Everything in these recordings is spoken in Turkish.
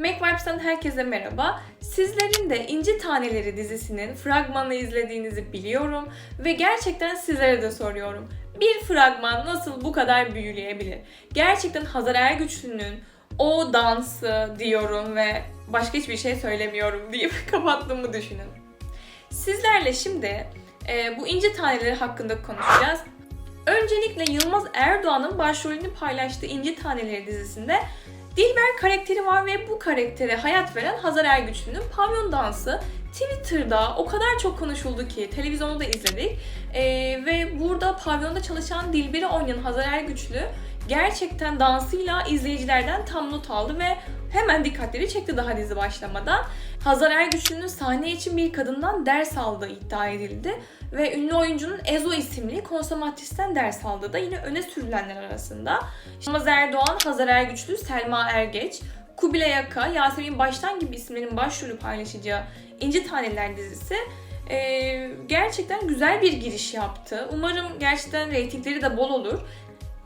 Make Vibes'tan herkese merhaba. Sizlerin de İnci Taneleri dizisinin fragmanını izlediğinizi biliyorum ve gerçekten sizlere de soruyorum. Bir fragman nasıl bu kadar büyüleyebilir? Gerçekten Hazar Ergüçlü'nün o dansı diyorum ve başka hiçbir şey söylemiyorum deyip kapattığımı düşünün. Sizlerle şimdi e, bu İnci Taneleri hakkında konuşacağız. Öncelikle Yılmaz Erdoğan'ın başrolünü paylaştığı İnci Taneleri dizisinde Dilber karakteri var ve bu karaktere hayat veren Hazar Ergüçlü'nün pavyon dansı Twitter'da o kadar çok konuşuldu ki televizyonda da izledik. Ee, ve burada pavyonda çalışan Dilber'i oynayan Hazar Ergüçlü gerçekten dansıyla izleyicilerden tam not aldı ve hemen dikkatleri çekti daha dizi başlamadan. Hazar Ergüçlü'nün sahne için bir kadından ders aldığı iddia edildi ve ünlü oyuncunun Ezo isimli konsomatristen ders aldığı da yine öne sürülenler arasında. Yılmaz Erdoğan, Hazar Ergüçlü, Selma Ergeç, Kubilay Aka, Yasemin Baştan gibi isimlerin başrolü paylaşacağı İnci Taneler dizisi e, gerçekten güzel bir giriş yaptı. Umarım gerçekten reytingleri de bol olur.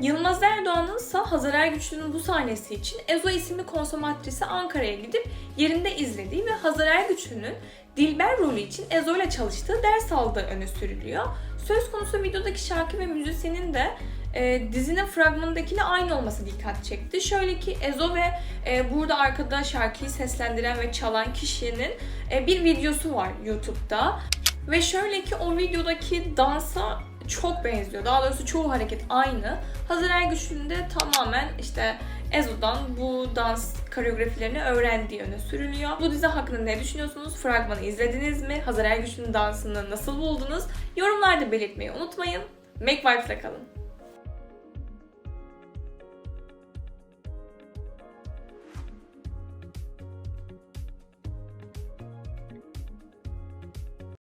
Yılmaz Erdoğan'ın ise Hazar Ergüçlü'nün bu sahnesi için Ezo isimli konsomatrisi Ankara'ya gidip yerinde izlediği ve Hazar Ergüçlü'nün Dilber rolü için Ezo ile çalıştığı ders aldığı öne sürülüyor. Söz konusu videodaki şarkı ve müzisyenin de e, dizinin fragmanındakine aynı olması dikkat çekti. Şöyle ki Ezo ve e, burada arkada şarkıyı seslendiren ve çalan kişinin e, bir videosu var YouTube'da. Ve şöyle ki o videodaki dansa çok benziyor. Daha doğrusu çoğu hareket aynı. Hazır Ergüçlü'nün de tamamen işte Ezo'dan bu dans koreografilerini öğrendiği öne sürülüyor. Bu dizi hakkında ne düşünüyorsunuz? Fragmanı izlediniz mi? Hazır Ergüçlü'nün dansını nasıl buldunuz? Yorumlarda belirtmeyi unutmayın. Make Vibes'la kalın.